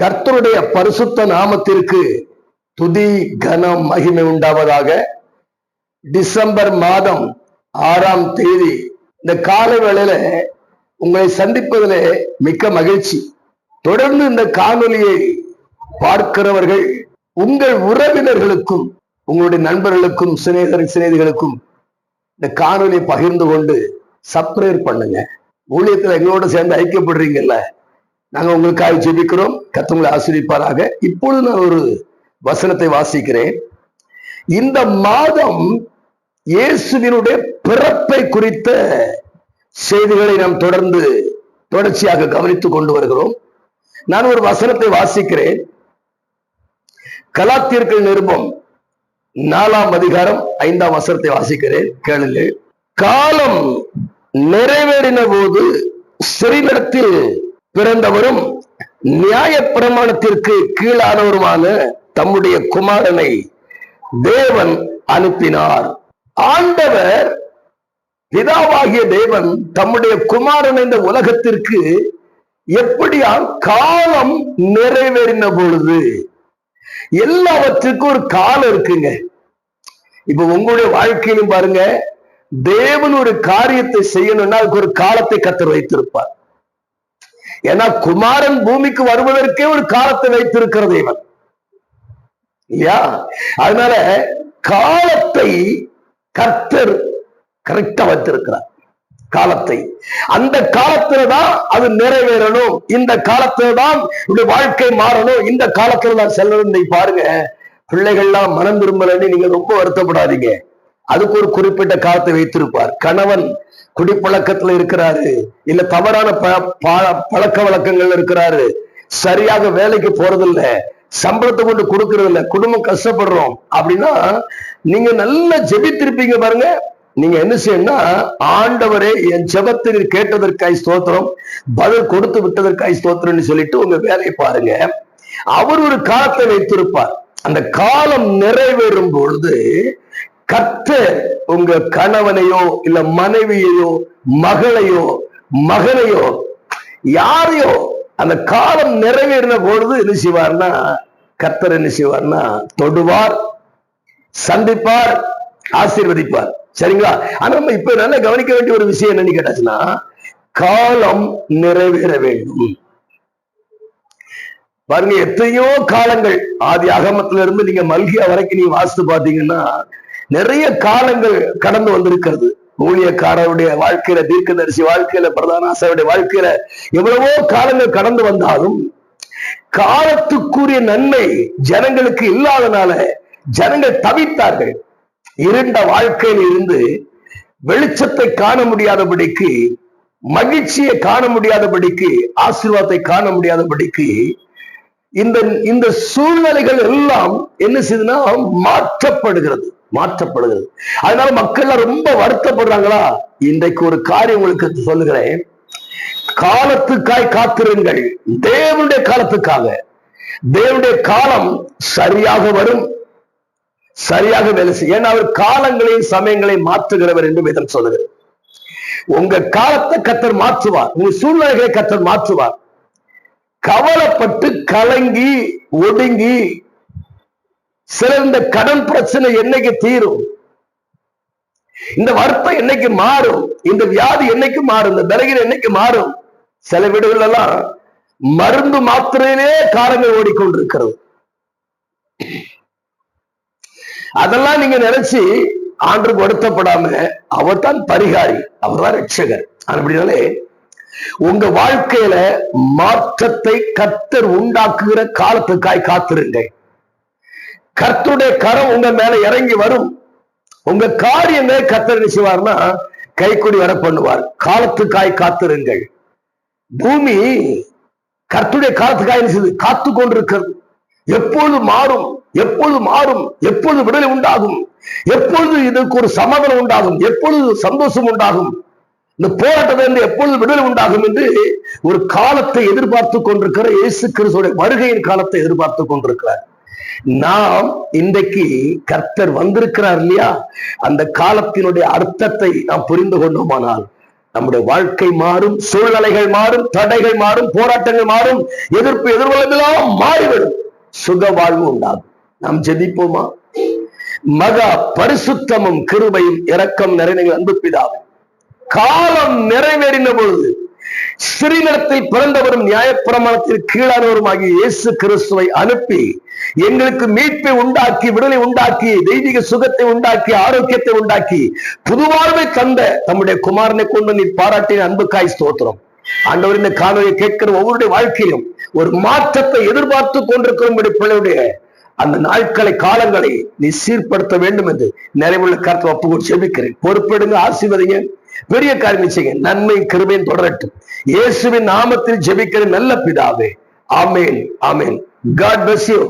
கர்த்தருடைய பரிசுத்த நாமத்திற்கு துதி கனம் மகிமை உண்டாவதாக. டிசம்பர் மாதம் ஆறாம் தேதி இந்த காலை வேளையில உங்களை சந்திப்பதில் மிக்க மகிழ்ச்சி. தொடர்ந்து இந்த காணொலியை பார்க்கிறவர்கள் உங்கள் உறவினர்களுக்கும் உங்களுடைய நண்பர்களுக்கும் சிநேகர் சிநேகிகளுக்கும் இந்த காணொலியை பகிர்ந்து கொண்டு சப்ரேர் பண்ணுங்க. ஊழியத்தில் எங்களோட சேர்ந்து ஐக்கியப்படுறீங்கல்ல? நாங்க உங்களுக்காக ஜெபிக்கிறோம். கத்தவங்களை ஆசிரிப்பாராக இப்பொழுது நான் ஒரு வசனத்தை வாசிக்கிறேன். இந்த மாதம் இயேசுவினுடைய பிறப்பை குறித்த செய்திகளை நாம் தொடர்ந்து தொடர்ச்சியாக கவனித்துக் கொண்டு வருகிறோம். நான் ஒரு வசனத்தை வாசிக்கிறேன். கலாத்தியர்கள் நிருபம் நாலாம் அதிகாரம் ஐந்தாம் வசனத்தை வாசிக்கிறேன். கேளுங்கள். காலம் நிறைவேறின போது சிறிதத்தில் பிறந்தவரும் நியாய பிரமாணத்திற்கு கீழானவருமான தம்முடைய குமாரனை தேவன் அனுப்பினார். ஆண்டவர் பிதாவாகிய தேவன் தம்முடைய குமாரன் இந்த உலகத்திற்கு எப்படியா காலம் நிறைவேறின பொழுது? எல்லாவற்றுக்கும் ஒரு காலம் இருக்குங்க. இப்ப உங்களுடைய வாழ்க்கையிலும் பாருங்க தேவன் ஒரு காரியத்தை செய்யணும்னா அதுக்கு ஒரு காலத்தை கத்தர் வைத்திருப்பார். ஏன்னா குமாரன் பூமிக்கு வருவதற்கே ஒரு காலத்தை வைத்திருக்கிற இவன். இல்லையா? அதனால காலத்தை கர்த்தர் கரெக்டா வைத்திருக்கிறார். காலத்தை. அந்த காலத்துல தான் அது நிறைவேறணும். இந்த காலத்துல தான் வாழ்க்கை மாறணும். இந்த காலத்துல தான் செல்லணும் பாருங்க பிள்ளைகள்லாம் மனம் திரும்பலன்னு நீங்க ரொம்ப வருத்தப்படாதீங்க. அதுக்கு ஒரு குறிப்பிட்ட காலத்தை வைத்திருப்பார். கணவன் குடிப்பழக்கத்துல இருக்கிறாரு. இல்ல தவறான பழக்க வழக்கங்கள் இருக்கிறாரு. சரியாக வேலைக்கு போறதில்ல. சம்பளத்தை கொண்டு கொடுக்கறது இல்ல குடும்பம் கஷ்டப்படுறோம். அப்படின்னா நீங்க நல்லா ஜெபித்திருப்பீங்க பாருங்க. நீங்க என்ன செய்யணும்னா ஆண்டவரே என் ஜெபத்தில் கேட்டதற்காய் ஸ்தோத்திரம் பதில் கொடுத்து விட்டதற்காய் ஸ்தோத்திரம்னு சொல்லிட்டு உங்க வேலையை பாருங்க. அவர் ஒரு காலத்தை வைத்திருப்பார். அந்த காலம் நிறைவேறும் பொழுது கர்த்தர் உங்க கணவனையோ இல்ல மனைவியையோ மகளையோ மகனையோ யாரையோ அந்த காலம் நிறைவேறின பொழுது என்ன செய்வார்னா கர்த்தர் என்ன செய்வார்னா தொடுவார் சந்திப்பார் ஆசீர்வதிப்பார். சரிங்களா? ஆனா நம்ம இப்ப நல்லா கவனிக்க வேண்டிய ஒரு விஷயம் என்னன்னு கேட்டாச்சுன்னா காலம் நிறைவேற வேண்டும். பாருங்க எத்தனையோ காலங்கள் ஆதி அகமத்துல இருந்து நீங்க மல்கியா வரைக்கும் நீங்க வாசித்து பாத்தீங்கன்னா நிறைய காலங்கள் கடந்து வந்திருக்கிறது. ஊழியக்காரருடைய வாழ்க்கையில தீர்க்கதரிசி வாழ்க்கையில பிரதான ஆசாவுடைய வாழ்க்கையில எவ்வளவோ காலங்கள் கடந்து வந்தாலும் காலத்துக்குரிய நன்மை ஜனங்களுக்கு இல்லாதனால ஜனங்கள் தவித்தார்கள். இருண்ட வாழ்க்கையில் இருந்து வெளிச்சத்தை காண முடியாதபடிக்கு மகிழ்ச்சியை காண முடியாதபடிக்கு ஆசீர்வாதத்தை காண முடியாதபடிக்கு இந்த இந்த சூழ்நிலைகள் எல்லாம் என்ன செய்யுதுன்னா மாற்றப்படுகிறது. மாற்றப்படுகிறது. அதனால மக்கள் ரொம்ப வருத்தப்படுறாங்களா? இன்றைக்கு ஒரு காரியம் உங்களுக்கு சொல்லுகிறேன். காலத்துக்காய் காத்திருங்கள். தேவனுடைய காலத்துக்காக. தேவனுடைய காலம் சரியாக வரும். சரியாக வேலை செய்யும் ஏன்னா அவர் காலங்களையும் சமயங்களையும் மாற்றுகிறவர் என்று வேதம் சொல்லுகிறது. உங்க காலத்தை கத்தர் மாற்றுவார். உங்க சூழ்நிலைகளை கத்தர் மாற்றுவார். கவலைப்பட்டு கலங்கி ஒடுங்கி சிலர் இந்த கடன் பிரச்சனை என்னைக்கு தீரும்? இந்த வருத்தம் என்னைக்கு மாறும்? இந்த வியாதி என்னைக்கு மாறும்? இந்த பலகீனம் என்னைக்கு மாறும்? சில வீடுகள் எல்லாம் மருந்து மாத்திரையிலே காலங்கள் ஓடிக்கொண்டிருக்கிறது. அதெல்லாம் நீங்க நினைச்சு ஆண்டு வருத்தப்படாம அவர் தான் பரிகாரி அவர் தான் ரட்சகர் அப்படினாலே உங்க வாழ்க்கையில மாற்றத்தை கத்தர் உண்டாக்குகிற காலத்துக்காய் காத்திருங்க கர்த்தருடைய கரம் உங்க மேல இறங்கி வரும். உங்க காரியமே கத்தர் நினைச்சுவார்னா கைக்குடி வர பண்ணுவார். காலத்துக்காய் காத்திருங்கள். பூமி கர்த்துடைய காலத்துக்காய் நினைச்சது காத்து கொண்டிருக்கிறது. எப்பொழுது மாறும் எப்பொழுது மாறும் எப்பொழுது விடுதலை உண்டாகும் எப்பொழுது இதுக்கு ஒரு சமாதானம் உண்டாகும் எப்பொழுது சந்தோஷம் உண்டாகும் இந்த போராட்டத்திலிருந்து எப்பொழுது விடுதலை உண்டாகும் என்று ஒரு காலத்தை எதிர்பார்த்து கொண்டிருக்கிற இயேசு கிறிஸ்துடைய வருகையின் காலத்தை எதிர்பார்த்து கொண்டிருக்கிறார். நாம் இன்றைக்கு கர்த்தர் வந்திருக்கிறார் இல்லையா? அந்த காலத்தினுடைய அர்த்தத்தை நாம் புரிந்து கொண்டோமானால் நம்முடைய வாழ்க்கை மாறும் சூழ்நிலைகள் மாறும் தடைகள் மாறும் போராட்டங்கள் மாறும் எதிர்ப்பு எதிர்வெல்லாம் மாறிவிடும். சுக வாழ்வு உண்டாகும். நாம் ஜெபிப்போமா? மகா பரிசுத்தமும் கிருபையும் இரக்கம் நிறைந்த அன்பு பிதாவே காலம் நிறைவேறின பொழுது ஸ்ரீனிடத்தில் பிறந்தவரும் நியாயப்பிரமாணத்தில் கீழானவருமாகிய இயேசு கிறிஸ்துவை அனுப்பி எங்களுக்கு மீட்பை உண்டாக்கி விடுதலை உண்டாக்கி தெய்வீக சுகத்தை உண்டாக்கி ஆரோக்கியத்தை உண்டாக்கி புதுவாழ்வை தந்த தம்முடைய குமாரனை கொண்டு நீ பாராட்டின அன்புக்காய் ஸ்தோத்திரம். ஆண்டவர் இந்த காணொலியை கேட்கிற ஒவ்வொருடைய வாழ்க்கையிலும் ஒரு மாற்றத்தை எதிர்பார்த்து கொண்டிருக்கிற பிள்ளையுடைய அந்த நாட்களை காலங்களை நீ சீர்படுத்த வேண்டும் என்று நிறைவுள்ள கருத்தை ஒப்புக்கொண்டு செபிக்கிறேன். பொறுப்பெடுங்க ஆசீர்வதிங்க. பெரிய காரியம் செய்யுங்க நன்மை கிருபையும் தொடரட்டும். இயேசுவின் நாமத்தில் ஜெபிக்கிற நல்ல பிதாவே. ஆமேன் ஆமேன். God bless you